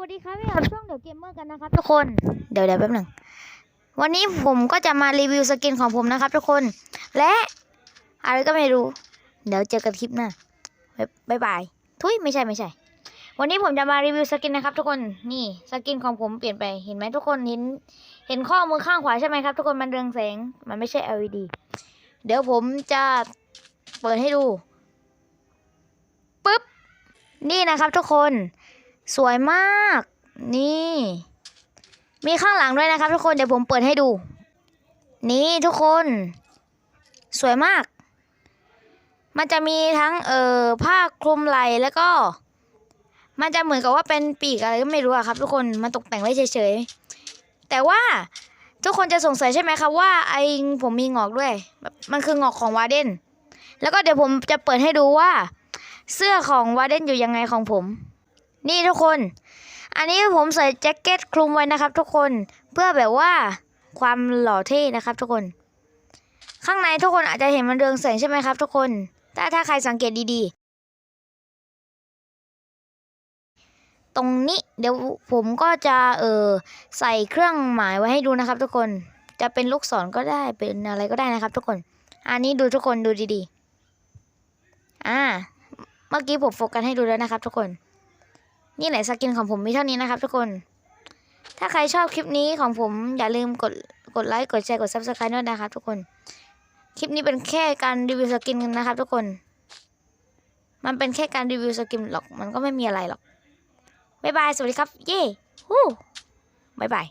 วัสดีครับพี่ครับช่วงเดี๋ยวเกมเมอร์กันนะครับทุกคน เดี๋ยวเดี๋ยวแป๊บหนึ่ง วันนี้ผมก็จะมารีวิวสกินของผมนะครับทุกคน และอะไรก็ไม่รู้ เดี๋ยวเจอกันคลิปหน้าบ๊ายบาย ทุยไม่ใช่ไม่ใช่ วันนี้ผมจะมารีวิวสกินนะครับทุกคน นี่สกินของผมเปลี่ยนไป เห็นไหมทุกคน เห็น เห็นข้อมือข้างขวาใช่ไหมครับทุกคน มันเรืองแสง มันไม่ใช่ LED เดี๋ยวผมจะเปิดให้ดู ปึ๊บ นี่นะครับทุกคน สวยมาก นี่ มีข้างหลังด้วยนะครับ ทุกคนเดี๋ยวผมเปิดให้ดู นี่ทุกคน สวยมาก มันจะมีทั้งเอ่อผ้าคลุมไหล่แล้วก็ มันจะเหมือนกับว่าเป็นปีกอะไรก็ไม่รู้อะครับ ทุกคนมันตกแต่งไว้เฉยๆแต่ว่าทุกคนจะสงสัยใช่ไหมครับว่าไอผมมีงอกด้วยแบบมันคืองอกของวาเดนแล้วก็เดี๋ยวผมจะเปิดให้ดูว่า เสื้อของวาเดนอยู่ยังไงของผม นี่ทุกคน อันนี้ผมใส่แจ็คเก็ตคลุมไว้นะครับ ทุกคน เพื่อแบบว่าความหล่อเท่นะครับ ทุกคน ข้างในทุกคนอาจจะเห็นมันเรืองแสงใช่ไหมครับ ทุกคน ถ้าถ้าใครสังเกตดีๆ ตรงนี้เดี๋ยวผมก็จะเออใส่เครื่องหมายไว้ให้ดูนะครับ ทุกคน จะเป็นลูกศรก็ได้เป็นอะไรก็ได้นะครับ ทุกคน อันนี้ดูทุกคนดูดีๆ อ่า เมื่อกี้ผมโฟกัสให้ดูแล้วนะครับ ทุกคน นี่แหละสกินของผมมีเท่านี้นะครับทุกคน ถ้าใครชอบคลิปนี้ของผมอย่าลืมกดกดไลค์กดแชร์กด subscribe ด้วยนะครับทุกคน คลิปนี้เป็นแค่การรีวิวสกินกันนะครับทุกคน มันเป็นแค่การรีวิวสกินหรอกมันก็ไม่มีอะไรหรอกบ๊ายบายสวัสดีครับ เย้ฮู้บ๊ายบาย